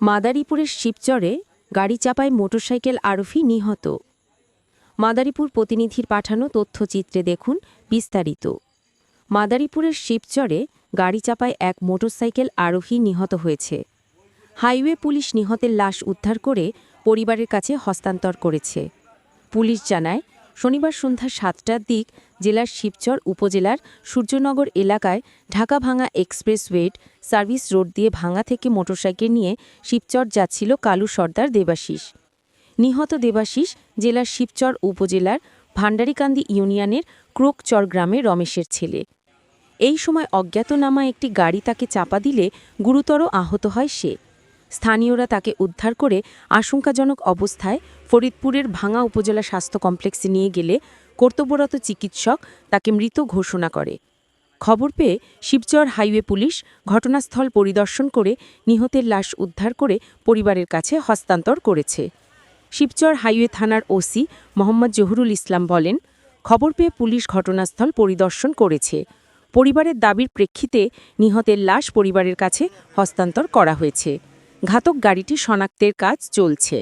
মাদারীপুরের শিবচরে গাড়ি চাপায় মোটরসাইকেল আরোহী নিহত। মাদারীপুর প্রতিনিধির পাঠানো তথ্যচিত্রে দেখুন বিস্তারিত। মাদারীপুরের শিবচরে গাড়ি চাপায় এক মোটরসাইকেল আরোহী নিহত হয়েছে। হাইওয়ে পুলিশ নিহতের লাশ উদ্ধার করে পরিবারের কাছে হস্তান্তর করেছে। পুলিশ জানায় শনিবার সন্ধ্যা সাতটার দিক জেলার শিবচর উপজেলার সূর্যনগর এলাকায় ঢাকা ভাঙা এক্সপ্রেসওয়েট সার্ভিস রোড দিয়ে ভাঙা থেকে মোটরসাইকেল নিয়ে শিবচর যাচ্ছিল কালু সর্দার দেবাশিস। নিহত দেবাশিস জেলার শিবচর উপজেলার ভান্ডারিকান্দি ইউনিয়নের ক্রোকচর গ্রামে রমেশের ছেলে। এই সময় অজ্ঞাতনামা একটি গাড়ি তাকে চাপা দিলে গুরুতর আহত হয় সে। স্থানীয়রা তাকে উদ্ধার করে আশঙ্কাজনক অবস্থায় ফরিদপুরের ভাঙা উপজেলা স্বাস্থ্য কমপ্লেক্সে নিয়ে গেলে কর্তব্যরত চিকিৎসক তাকে মৃত ঘোষণা করে। খবর পেয়ে শিবচর হাইওয়ে পুলিশ ঘটনাস্থল পরিদর্শন করে নিহতের লাশ উদ্ধার করে পরিবারের কাছে হস্তান্তর করেছে। শিবচর হাইওয়ে থানার ওসি মোহাম্মদ জহুরুল ইসলাম বলেন, খবর পেয়ে পুলিশ ঘটনাস্থল পরিদর্শন করেছে। পরিবারের দাবির প্রেক্ষিতে নিহতের লাশ পরিবারের কাছে হস্তান্তর করা হয়েছে। ঘাতক গাড়িটি শনাক্তের কাজ চলছে।